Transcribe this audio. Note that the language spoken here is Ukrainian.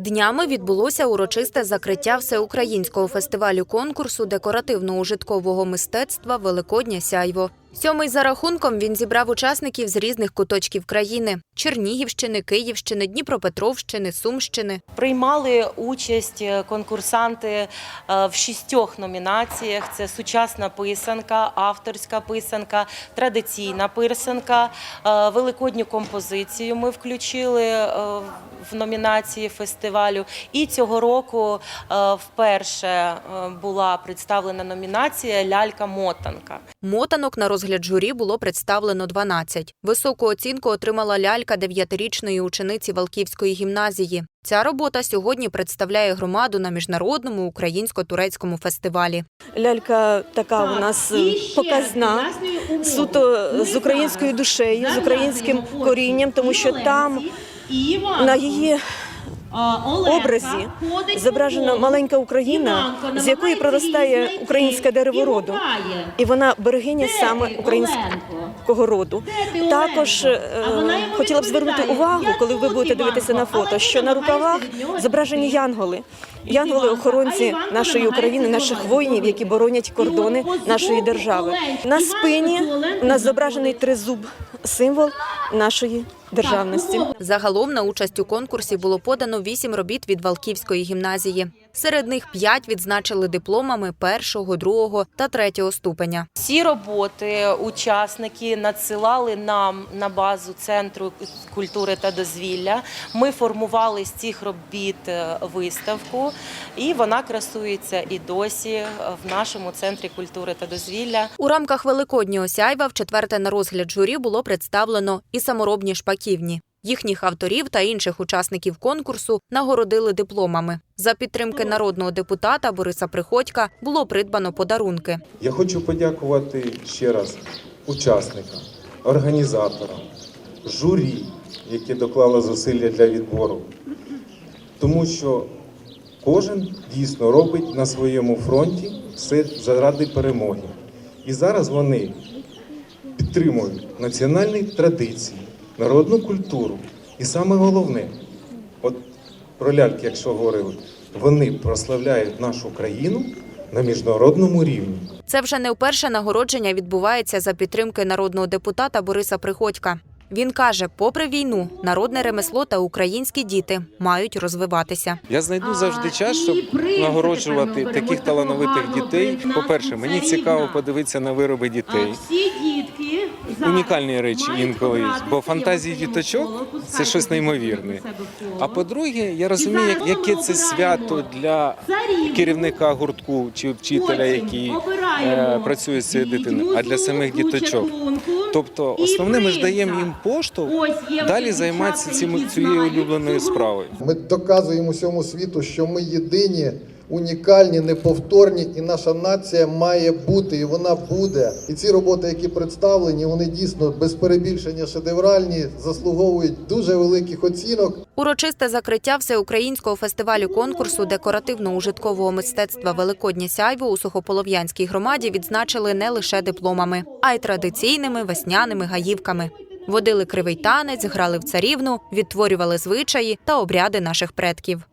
Днями відбулося урочисте закриття всеукраїнського фестивалю конкурсу декоративно-ужиткового мистецтва Великодня сяйво. Сьомий за рахунком він зібрав учасників з різних куточків країни: Чернігівщини, Київщини, Дніпропетровщини, Сумщини. Приймали участь е, конкурсанти е, в шістьох номінаціях: це сучасна писанка, авторська писанка, традиційна писанка, е, великодню композицію. Ми включили в номінації фестивалю. І цього року вперше була представлена номінація Лялька-мотанка. Мотанок на розгляд журі було представлено 12. Високу оцінку отримала лялька дев'ятирічної учениці Валківської гімназії. Ця робота сьогодні представляє громаду на міжнародному українсько-турецькому фестивалі. Лялька така у нас е, показна, суто з українською душею, з українським корінням, тому що там на її образі. зображена маленька Україна, з якої проростає українське дерево роду. І вона берегиня саме українського роду. Також е, хотіла б звернути увагу, коли ви будете дивитися на фото, що на рукавах зображені янголи. Янголи-охоронці нашої України, наших воїнів, які боронять кордони нашої держави. На спині у нас зображений тризуб, символ нашої державності. Загалом на участь у конкурсі було подано вісім робіт від Валківської гімназії. Серед них п'ять відзначили дипломами першого, другого та третього ступеня. Всі роботи учасники надсилали нам на базу центру культури та дозвілля. Ми формували з цих робіт е, виставку, і вона красується і досі е, в нашому центрі культури та дозвілля. У рамках Великоднього сяйва в четверте на розгляд журі було представлено і саморобні шпаківні. Їхніх авторів та інших учасників конкурсу нагородили дипломами. За підтримки народного депутата Бориса Приходька було придбано подарунки. Я хочу подякувати ще раз учасникам, організаторам, журі, які доклали зусилля для відбору. Тому що кожен дійсно робить на своєму фронті все заради перемоги. І зараз вони підтримують національні традиції, народну культуру. І саме головне, от про ляльки, якщо говорили, вони прославляють нашу країну на міжнародному рівні. Це вже не вперше нагородження відбувається за підтримки народного депутата Бориса Приходька. Він каже, попри війну, народне ремесло та українські діти мають розвиватися. Я знайду завжди час, щоб нагороджувати таких талановитих дітей. По-перше, мені цікаво подивитися на вироби дітей. Унікальні речі інколи, бо фантазії діточок це щось неймовірне. А по-друге, я розумію, яке це свято для керівника гуртку чи вчителя, який е, працює з цією дитиною, а для самих діточок. Тобто, основне, ми ж даємо їм поштовх далі займатися цим цією улюбленою справою. Ми доказуємо всьому світу, що ми єдині, унікальні, неповторні, і наша нація має бути, і вона буде. І ці роботи, які представлені, вони дійсно без перебільшення шедевральні, заслуговують дуже великих оцінок. Урочисте закриття всеукраїнського фестивалю конкурсу декоративно-ужиткового мистецтва Великоднє сяйво у Сухополов'янській громаді відзначили не лише дипломами, а й традиційними весняними гаївками. Водили кривий танець, грали в царівну, відтворювали звичаї та обряди наших предків.